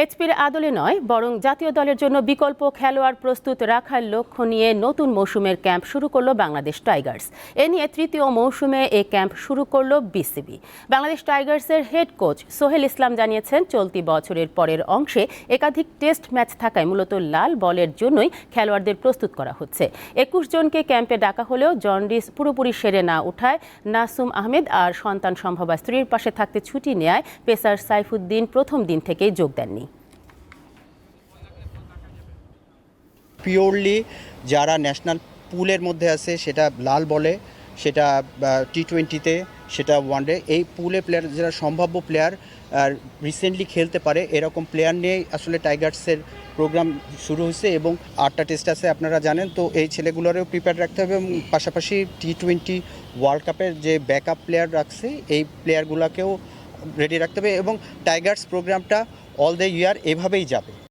এইচপির আদলে নয়, বরং জাতীয় দলের জন্য বিকল্প খেলোয়াড় প্রস্তুত রাখার লক্ষ্য নিয়ে নতুন মৌসুমের ক্যাম্প শুরু করল বাংলাদেশ টাইগার্স। এ নিয়ে তৃতীয় মৌসুমে এই ক্যাম্প শুরু করল বিসিবি। বাংলাদেশ টাইগার্সের হেড কোচ সোহেল ইসলাম জানিয়েছেন, চলতি বছরের পরের অংশে একাধিক টেস্ট ম্যাচ থাকায় মূলত লাল বলের জন্যই খেলোয়াড়দের প্রস্তুত করা হচ্ছে। একুশ জনকে ক্যাম্পে ডাকা হলেও জন্ডিস পুরোপুরি সেরে না উঠায় নাসুম আহমেদ আর সন্তান সম্ভবা স্ত্রীর পাশে থাকতে ছুটি নেয় পেসার সাইফুদ্দিন প্রথম দিন থেকেই যোগ দেননি। পিওরলি যারা ন্যাশনাল পুলের মধ্যে আছে, সেটা লাল বলে, সেটা টি টোয়েন্টিতে সেটা ওয়ানডে এই পুলে প্লেয়ার যারা সম্ভাব্য প্লেয়ার রিসেন্টলি খেলতে পারে, এরকম প্লেয়ার নিয়েই আসলে টাইগার্সের প্রোগ্রাম শুরু হয়েছে এবং আটটা টেস্ট আছে আপনারা জানেন, তো এই ছেলেগুলোরও প্রিপেয়ার রাখতে হবে এবং পাশাপাশি টি টোয়েন্টি ওয়ার্ল্ড কাপের যে ব্যাকআপ প্লেয়ার রাখছে, এই প্লেয়ারগুলোকেও রেডি রাখতে হবে এবং টাইগার্স প্রোগ্রামটা অল দ্য ইয়ার এভাবেই যাবে।